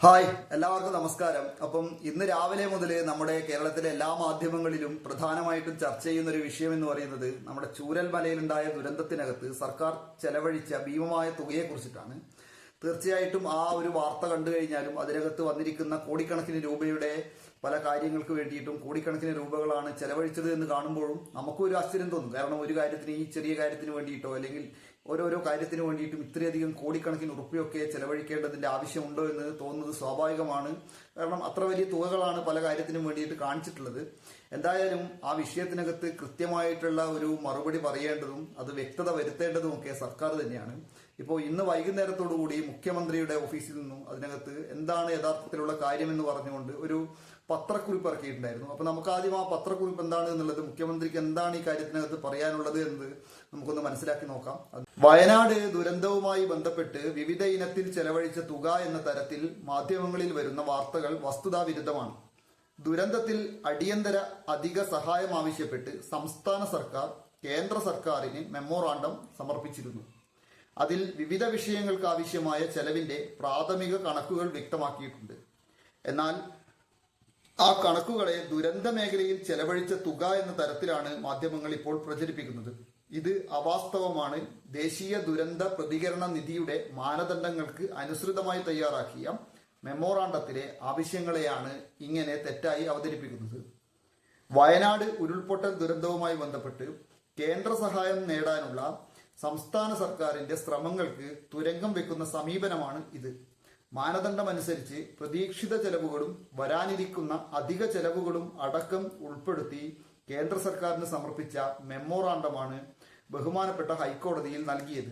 Hi എല്ലാവർക്കും നമസ്കാരം. അപ്പം ഇന്ന് രാവിലെ മുതൽ നമ്മുടെ കേരളത്തിലെ എല്ലാ മാധ്യമങ്ങളിലും പ്രധാനമായിട്ടും ചർച്ച ചെയ്യുന്ന ഒരു വിഷയം എന്ന് പറയുന്നത് നമ്മുടെ ചൂരൽ മലയിലുണ്ടായ ദുരന്തത്തിനകത്ത് സർക്കാർ ചെലവഴിച്ച ഭീമമായ തുകയെ കുറിച്ചിട്ടാണ് തീർച്ചയായിട്ടും ആ ഒരു വാർത്ത കണ്ടു കഴിഞ്ഞാലും അതിനകത്ത് വന്നിരിക്കുന്ന കോടിക്കണക്കിന് രൂപയുടെ പല കാര്യങ്ങൾക്ക് വേണ്ടിയിട്ടും കോടിക്കണക്കിന് രൂപകളാണ് ചെലവഴിച്ചത് എന്ന് കാണുമ്പോഴും നമുക്കും ഒരു ആശ്ചര്യം തോന്നും. കാരണം ഒരു കാര്യത്തിന് ഈ ചെറിയ കാര്യത്തിന് വേണ്ടിയിട്ടോ അല്ലെങ്കിൽ ഓരോരോ കാര്യത്തിന് വേണ്ടിയിട്ടും ഇത്രയധികം കോടിക്കണക്കിന് ഉറുപ്പിയൊക്കെ ചെലവഴിക്കേണ്ടതിന്റെ ആവശ്യമുണ്ടോ എന്ന് തോന്നുന്നത് സ്വാഭാവികമാണ്. കാരണം അത്ര വലിയ തുകകളാണ് പല കാര്യത്തിനും വേണ്ടിയിട്ട് കാണിച്ചിട്ടുള്ളത്. എന്തായാലും ആ വിഷയത്തിനകത്ത് കൃത്യമായിട്ടുള്ള ഒരു മറുപടി പറയേണ്ടതും അത് വ്യക്തത വരുത്തേണ്ടതും ഒക്കെ സർക്കാർ തന്നെയാണ്. ഇപ്പോൾ ഇന്ന് വൈകുന്നേരത്തോടു കൂടി മുഖ്യമന്ത്രിയുടെ ഓഫീസിൽ നിന്നും അതിനകത്ത് എന്താണ് യഥാർത്ഥത്തിലുള്ള കാര്യമെന്ന് പറഞ്ഞുകൊണ്ട് ഒരു പത്രക്കുറിപ്പ് ഇറക്കിയിട്ടുണ്ടായിരുന്നു. അപ്പോൾ നമുക്ക് ആദ്യം ആ പത്രക്കുറിപ്പ് എന്താണ് എന്നുള്ളത് മുഖ്യമന്ത്രിക്ക് എന്താണ് ഈ കാര്യത്തിനകത്ത് പറയാനുള്ളത് എന്ന് നമുക്കൊന്ന് മനസ്സിലാക്കി നോക്കാം. വയനാട് ദുരന്തവുമായി ബന്ധപ്പെട്ട് വിവിധ ഇനത്തിൽ ചെലവഴിച്ച തുക എന്ന തരത്തിൽ മാധ്യമങ്ങളിൽ വരുന്ന വാർത്തകൾ വസ്തുതാവിരുദ്ധമാണ് ദുരന്തത്തിൽ അടിയന്തര അധിക സഹായം ആവശ്യപ്പെട്ട് സംസ്ഥാന സർക്കാർ കേന്ദ്ര സർക്കാരിന് മെമ്മോറാണ്ടം സമർപ്പിച്ചിരുന്നു. അതിൽ വിവിധ വിഷയങ്ങൾക്ക് ആവശ്യമായ ചെലവിന്റെ പ്രാഥമിക കണക്കുകൾ വ്യക്തമാക്കിയിട്ടുണ്ട്. എന്നാൽ ആ കണക്കുകളെ ദുരന്ത മേഖലയിൽ ചെലവഴിച്ച തുക എന്ന തരത്തിലാണ് മാധ്യമങ്ങൾ ഇപ്പോൾ പ്രചരിപ്പിക്കുന്നത്. ഇത് അവാസ്തവമാണ്. ദേശീയ ദുരന്ത പ്രതികരണ നിധിയുടെ മാനദണ്ഡങ്ങൾക്ക് അനുസൃതമായി തയ്യാറാക്കിയ മെമ്മോറാണ്ടത്തിലെ ആവശ്യങ്ങളെയാണ് ഇങ്ങനെ തെറ്റായി അവതരിപ്പിക്കുന്നത്. വയനാട് ഉരുൾപൊട്ടൽ ദുരന്തവുമായി ബന്ധപ്പെട്ട് കേന്ദ്ര സഹായം നേടാനുള്ള സംസ്ഥാന സർക്കാരിന്റെ ശ്രമങ്ങൾക്ക് തുരങ്കം വെക്കുന്ന സമീപനമാണ് ഇത്. മാനദണ്ഡമനുസരിച്ച് പ്രതീക്ഷിത ചെലവുകളും വരാനിരിക്കുന്ന അധിക ചെലവുകളും അടക്കം ഉൾപ്പെടുത്തി കേന്ദ്ര സർക്കാരിന് സമർപ്പിച്ച മെമ്മോറാണ്ടമാണ് ബഹുമാനപ്പെട്ട ഹൈക്കോടതിയിൽ നൽകിയത്.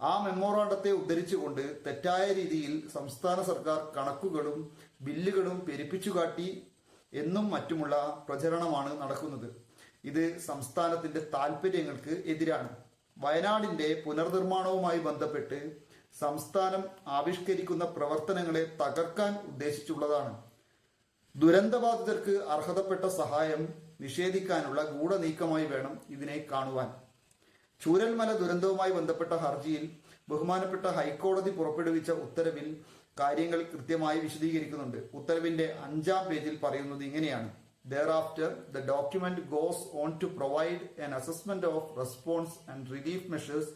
ആ മെമ്മോറാണ്ടത്തെ ഉദ്ധരിച്ചുകൊണ്ട് തെറ്റായ രീതിയിൽ സംസ്ഥാന സർക്കാർ കണക്കുകളും ബില്ലുകളും പെരുപ്പിച്ചു കാട്ടി എന്നും മറ്റുമുള്ള പ്രചരണമാണ് നടക്കുന്നത്. ഇത് സംസ്ഥാനത്തിന്റെ താൽപര്യങ്ങൾക്ക് എതിരാണ്. വയനാടിന്റെ പുനർനിർമ്മാണവുമായി ബന്ധപ്പെട്ട് സംസ്ഥാനം ആവിഷ്കരിക്കുന്ന പ്രവർത്തനങ്ങളെ തകർക്കാൻ ഉദ്ദേശിച്ചുള്ളതാണ്. ദുരന്തബാധിതർക്ക് അർഹതപ്പെട്ട സഹായം നിഷേധിക്കാനുള്ള ഗൂഢനീക്കമായി വേണം ഇതിനെ കാണുവാൻ. ചൂരൽമല ദുരന്തവുമായി ബന്ധപ്പെട്ട ഹർജിയിൽ ബഹുമാനപ്പെട്ട ഹൈക്കോടതി പുറപ്പെടുവിച്ച ഉത്തരവിൽ കാര്യങ്ങൾ കൃത്യമായി വിശദീകരിക്കുന്നുണ്ട്. ഉത്തരവിന്റെ അഞ്ചാം പേജിൽ പറയുന്നത് ഇങ്ങനെയാണ്. Thereafter, the document goes on to provide an assessment of response and relief measures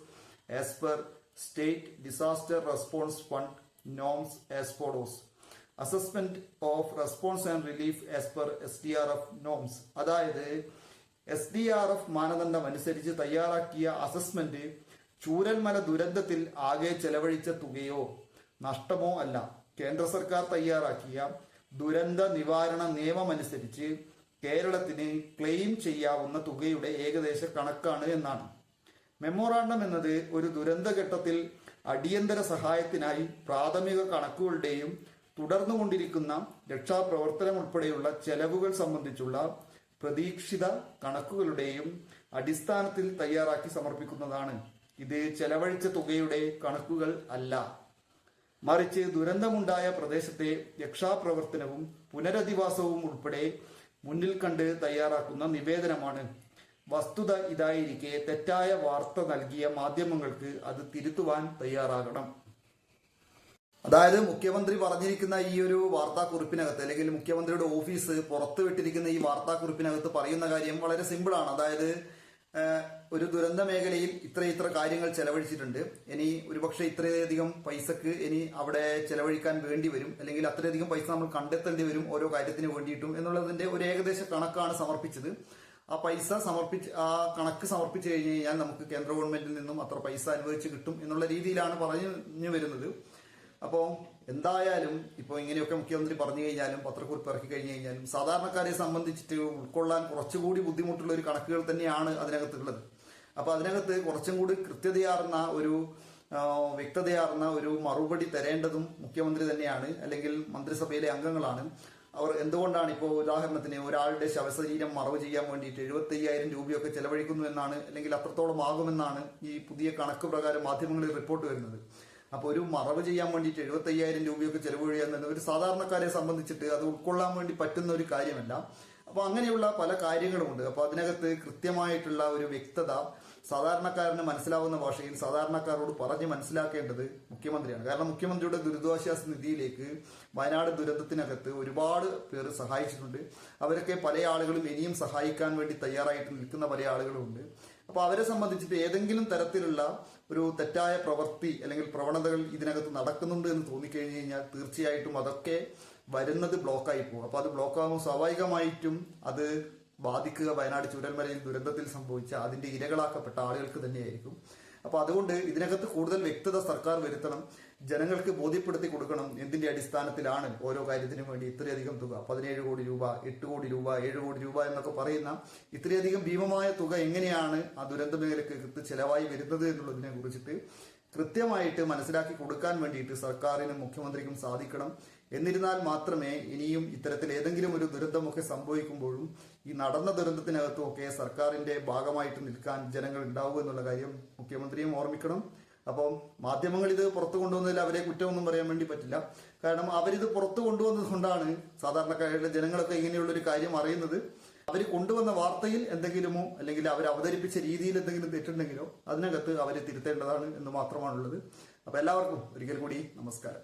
as per State Disaster Response Fund norms as follows. Assessment of response and relief as per SDRF norms. അതായത് S D R F മാനദണ്ഡം അനുസരിച്ച് തയ്യാറാക്കിയ assessment Chooralmala ദുരന്തത്തിൽ ആകെ ചെലവഴിച്ച തുകയോ നഷ്ടമോ അല്ല കേന്ദ്ര സർക്കാർ തയ്യാറാക്കിയ ദുരന്ത നിവാരണ നിയമമനുസരിച്ച് കേരളത്തിന് ക്ലെയിം ചെയ്യാവുന്ന തുകയുടെ ഏകദേശ കണക്കാണ് എന്നാണ്. മെമ്മോറാണ്ടം എന്നത് ഒരു ദുരന്തഘട്ടത്തിൽ അടിയന്തര സഹായത്തിനായി പ്രാഥമിക കണക്കുകളുടെയും തുടർന്നുകൊണ്ടിരിക്കുന്ന രക്ഷാപ്രവർത്തനം ഉൾപ്പെടെയുള്ള ചെലവുകൾ സംബന്ധിച്ചുള്ള പ്രതീക്ഷിത കണക്കുകളുടെയും അടിസ്ഥാനത്തിൽ തയ്യാറാക്കി സമർപ്പിക്കുന്നതാണ്. ഇത് ചെലവഴിച്ച തുകയുടെ കണക്കുകൾ അല്ല. മറിച്ച് ദുരന്തമുണ്ടായ പ്രദേശത്തെ രക്ഷാപ്രവർത്തനവും പുനരധിവാസവും ഉൾപ്പെടെ മുന്നിൽ കണ്ട് തയ്യാറാക്കുന്ന നിവേദനമാണ്. വസ്തുത ഇതായിരിക്കെ തെറ്റായ വാർത്ത നൽകിയ മാധ്യമങ്ങൾക്ക് അത് തിരുത്തുവാൻ തയ്യാറാകണം. അതായത് മുഖ്യമന്ത്രി പറഞ്ഞിരിക്കുന്ന ഈ ഒരു വാർത്താക്കുറിപ്പിനകത്ത് അല്ലെങ്കിൽ മുഖ്യമന്ത്രിയുടെ ഓഫീസ് പുറത്തുവിട്ടിരിക്കുന്ന ഈ വാർത്താക്കുറിപ്പിനകത്ത് പറയുന്ന കാര്യം വളരെ സിമ്പിളാണ് അതായത് ഒരു ദുരന്ത മേഖലയിൽ ഇത്ര ഇത്ര കാര്യങ്ങൾ ചെലവഴിച്ചിട്ടുണ്ട്. ഇനി ഒരുപക്ഷെ ഇത്രയധികം പൈസക്ക് ഇനി അവിടെ ചെലവഴിക്കാൻ വേണ്ടി വരും. അല്ലെങ്കിൽ അത്രയധികം പൈസ നമ്മൾ കണ്ടെത്തേണ്ടി വരും ഓരോ കാര്യത്തിന് വേണ്ടിയിട്ടും എന്നുള്ളതിന്റെ ഒരു ഏകദേശ കണക്കാണ് സമർപ്പിച്ചത്. ആ പൈസ സമർപ്പിച്ച് ആ കണക്ക് സമർപ്പിച്ചു കഴിഞ്ഞു കഴിഞ്ഞാൽ നമുക്ക് കേന്ദ്ര ഗവൺമെന്റിൽ നിന്നും അത്ര പൈസ അനുവദിച്ച് കിട്ടും എന്നുള്ള രീതിയിലാണ് പറഞ്ഞു വരുന്നത്. അപ്പോൾ എന്തായാലും ഇപ്പോൾ ഇങ്ങനെയൊക്കെ മുഖ്യമന്ത്രി പറഞ്ഞു കഴിഞ്ഞാലും പത്രക്കുറിപ്പ് ഇറക്കി കഴിഞ്ഞു കഴിഞ്ഞാലും സാധാരണക്കാരെ സംബന്ധിച്ചിട്ട് ഉൾക്കൊള്ളാൻ കുറച്ചുകൂടി ബുദ്ധിമുട്ടുള്ള ഒരു കണക്കുകൾ തന്നെയാണ് അതിനകത്തുള്ളത്. അപ്പോൾ അതിനകത്ത് കുറച്ചും കൂടി കൃത്യതയാർന്ന ഒരു വ്യക്തതയാർന്ന ഒരു മറുപടി തരേണ്ടതും മുഖ്യമന്ത്രി തന്നെയാണ് അല്ലെങ്കിൽ മന്ത്രിസഭയിലെ അംഗങ്ങളാണ്. അവർ എന്തുകൊണ്ടാണ് ഇപ്പോൾ ഉദാഹരണത്തിന് ഒരാളുടെ ശവശരീരം മറവ് ചെയ്യാൻ വേണ്ടിയിട്ട് എഴുപത്തി അയ്യായിരം രൂപയൊക്കെ ചെലവഴിക്കുന്നു എന്നാണ് അല്ലെങ്കിൽ അത്രത്തോളം ആകുമെന്നാണ് ഈ പുതിയ കണക്ക് പ്രകാരം മാധ്യമങ്ങളിൽ റിപ്പോർട്ട് വരുന്നത്. അപ്പോൾ ഒരു മറവ് ചെയ്യാൻ വേണ്ടിയിട്ട് എഴുപത്തി അയ്യായിരം രൂപയൊക്കെ ചെലവ് ചെയ്യുന്നത് ഒരു സാധാരണക്കാരെ സംബന്ധിച്ചിട്ട് അത് ഉൾക്കൊള്ളാൻ വേണ്ടി പറ്റുന്ന ഒരു കാര്യമല്ല. അപ്പോൾ അങ്ങനെയുള്ള പല കാര്യങ്ങളുമുണ്ട്. അപ്പോൾ അതിനകത്ത് കൃത്യമായിട്ടുള്ള ഒരു വ്യക്തത സാധാരണക്കാരന് മനസ്സിലാവുന്ന ഭാഷയിൽ സാധാരണക്കാരോട് പറഞ്ഞ് മനസ്സിലാക്കേണ്ടത് മുഖ്യമന്ത്രിയാണ്. കാരണം മുഖ്യമന്ത്രിയുടെ ദുരിതാശ്വാസ നിധിയിലേക്ക് വയനാട് ദുരന്തത്തിനകത്ത് ഒരുപാട് പേര് സഹായിച്ചിട്ടുണ്ട്. അവരൊക്കെ പല ആളുകളും ഇനിയും സഹായിക്കാൻ വേണ്ടി തയ്യാറായിട്ട് നിൽക്കുന്ന പല ആളുകളും ഉണ്ട് അപ്പൊ അവരെ സംബന്ധിച്ചിട്ട് ഏതെങ്കിലും തരത്തിലുള്ള ഒരു തെറ്റായ പ്രവൃത്തി അല്ലെങ്കിൽ പ്രവണതകൾ ഇതിനകത്ത് നടക്കുന്നുണ്ട് എന്ന് തോന്നിക്കഴിഞ്ഞു കഴിഞ്ഞാൽ തീർച്ചയായിട്ടും അതൊക്കെ വരുന്നത് ബ്ലോക്കായി പോകും. അപ്പൊ അത് ബ്ലോക്കാകുമ്പോൾ സ്വാഭാവികമായിട്ടും അത് ബാധിക്കുക വയനാട് ചുരൽമലയിൽ ദുരന്തത്തിൽ സംഭവിച്ച അതിന്റെ ഇരകളാക്കപ്പെട്ട ആളുകൾക്ക് തന്നെയായിരിക്കും. അപ്പൊ അതുകൊണ്ട് ഇതിനകത്ത് കൂടുതൽ വ്യക്തത സർക്കാർ വരുത്തണം ജനങ്ങൾക്ക് ബോധ്യപ്പെടുത്തി കൊടുക്കണം എന്തിന്റെ അടിസ്ഥാനത്തിലാണ് ഓരോ കാര്യത്തിനും വേണ്ടി ഇത്രയധികം തുക. പതിനേഴ് കോടി രൂപ എട്ട് കോടി രൂപ ഏഴ് കോടി രൂപ എന്നൊക്കെ പറയുന്ന ഇത്രയധികം ഭീമമായ തുക എങ്ങനെയാണ് ആ ദുരന്ത മേഖലക്ക് ചെലവായി വരുന്നത് എന്നുള്ളതിനെ കുറിച്ചിട്ട് കൃത്യമായിട്ട് മനസ്സിലാക്കി കൊടുക്കാൻ വേണ്ടിയിട്ട് സർക്കാരിനും മുഖ്യമന്ത്രിക്കും സാധിക്കണം. എന്നിരുന്നാൽ മാത്രമേ ഇനിയും ഇത്തരത്തിൽ ഏതെങ്കിലും ഒരു ദുരന്തമൊക്കെ സംഭവിക്കുമ്പോഴും ഈ നടന്ന ദുരന്തത്തിനകത്തും ഒക്കെ സർക്കാരിന്റെ ഭാഗമായിട്ട് നിൽക്കാൻ ജനങ്ങൾ ഉണ്ടാവൂ എന്നുള്ള കാര്യം മുഖ്യമന്ത്രിയും ഓർമ്മിക്കണം. അപ്പം മാധ്യമങ്ങൾ ഇത് പുറത്തു കൊണ്ടുവന്നതിൽ അവരെ കുറ്റമൊന്നും പറയാൻ വേണ്ടി പറ്റില്ല. കാരണം അവരിത് പുറത്തു കൊണ്ടുവന്നതുകൊണ്ടാണ് സാധാരണക്കാരുടെ ജനങ്ങളൊക്കെ ഇങ്ങനെയുള്ള ഒരു കാര്യം അറിയുന്നത്. അവർ കൊണ്ടുവന്ന വാർത്തയിൽ എന്തെങ്കിലുമോ അല്ലെങ്കിൽ അവർ അവതരിപ്പിച്ച രീതിയിൽ എന്തെങ്കിലും തെറ്റുണ്ടെങ്കിലോ അതിനകത്ത് അവരെ തിരുത്തേണ്ടതാണ് എന്ന് മാത്രമാണുള്ളത്. അപ്പൊ എല്ലാവർക്കും ഒരിക്കൽ കൂടി നമസ്കാരം.